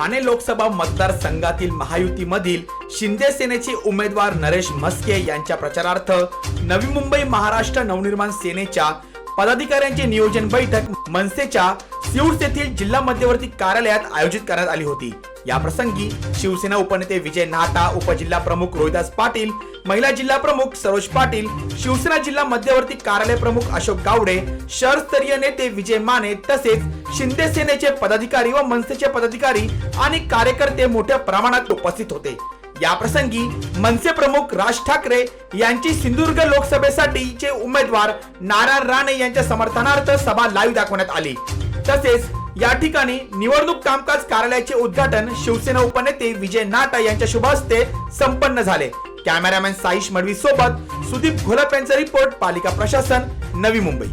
ठाणे लोकसभा मतदारसंघातील महायुतीमधील शिंदे सेनेचे उमेदवार नरेश म्हस्के यांच्या प्रचारार्थ नवी मुंबई महाराष्ट्र नवनिर्माण सेनेच्या पदाधिकाऱ्यांची नियोजन बैठक मनसेच्या सिऊर्स येथील जिल्हा मध्यवर्ती कार्यालयात आयोजित करण्यात आली होती. या प्रसंगी शिवसेना उपनेते विजय नाटा उपजिल्हा प्रमुख रोहिदास पाटील महिला जिल्हा प्रमुख सरोज पाटील शिवसेना जिल्हा मध्यवर्ती कार्यालय प्रमुख अशोक गावडे शहरस्तरीय नेते विजय माने तसेच शिंदे सेनेचे पदाधिकारी व मनसेचे पदाधिकारी आणि कार्यकर्ते मोठ्या प्रमाणात उपस्थित होते. या प्रसंगी मनसे प्रमुख राज ठाकरे यांची सिंधुदुर्ग लोकसभेसाठीचे उमेदवार नारायण राणे यांच्या समर्थनार्थ सभा लाईव्ह दाखवण्यात आली. तसेच या ठिकाणी निवडणूक कामकाज कार्यालयाचे उद्घाटन शिवसेना उपनेते विजय नाटा यांच्या शुभहस्ते संपन्न झाले. कॅमेरामॅन साईश मडवी सोबत सुदीप घोलप यांचा रिपोर्ट पालिका प्रशासन नवी मुंबई.